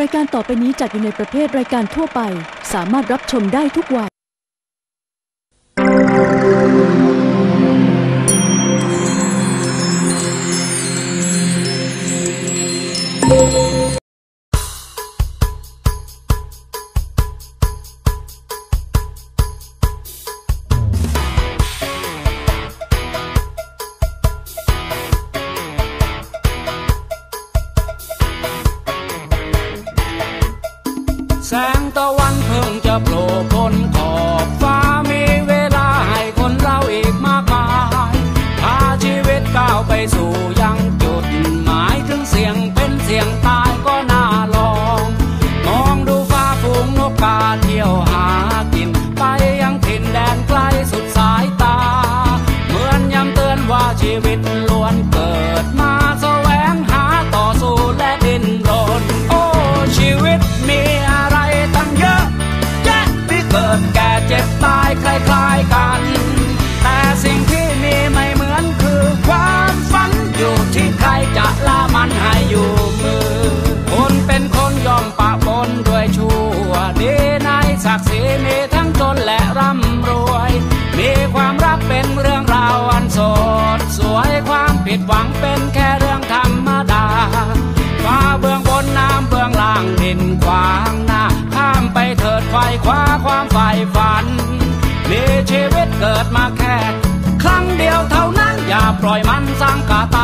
รายการต่อไปนี้จัดอยู่ในประเภทรายการทั่วไป สามารถรับชมได้ทุกวัย แสงตะวันเพิ่งจะโผล่ ศักดิ์ศรีมีทั้งจนและร่ำรวย มีความรักเป็นเรื่องราวอันสดสวยความผิดหวังเป็นแค่เรื่องธรรมดาฟ้าเบื้องบนน้ำเบื้องล่างดินขวางหน้าข้ามไปเถิดไฟคว้าความใฝ่ฝัน มีชีวิตเกิดมาแค่ ครั้งเดียวเท่านั้นอย่าปล่อยมันสร้างกาตา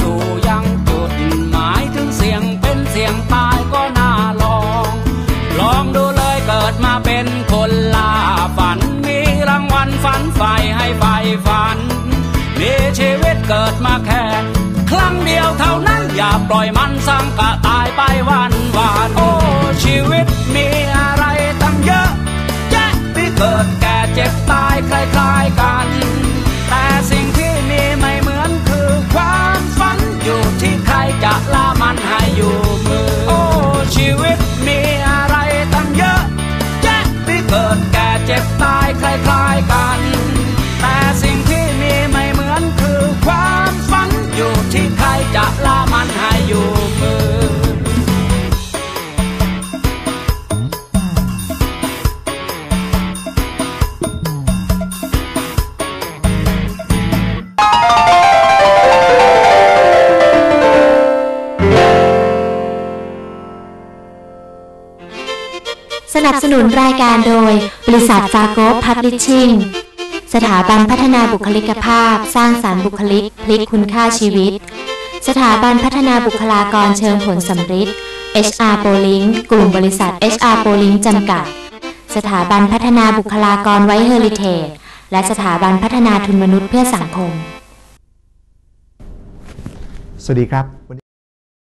สู่ยังจุดหมายถึงเสียงเป็นเสียงตายก็น่าลอง ลองดูเลยเกิดมาเป็นคนล่าฝัน มีรางวัลฝันใฝ่ให้ใฝ่ฝัน มีชีวิตเกิดมาแค่ครั้งเดียวเท่านั้นอย่าปล่อยมันสร้างกะตายไปวันวานโอ้ชีวิตมีอะไรตั้งเยอะแยะที่เกิดแก่เจ็บตายคล้ายๆกัน ด สนุนรายการโดย บริษัทฟากโกพับลิชชิ่ง สถาบันพัฒนาบุคลิกภาพ สร้างสารรค์บุคลิก พลิกคุณค่าชีวิต สถาบันพัฒนาบุคลากรเชิงผลสำฤทธิ์ HR p o l i n k กลุ่มบริษัท HR p o l i n k จำกัด สถาบันพัฒนาบุคลากรไว้เฮอริเทจและสถาบันพัฒนาทุนมนุษย์เพื่อสังคม สวัสดีครับ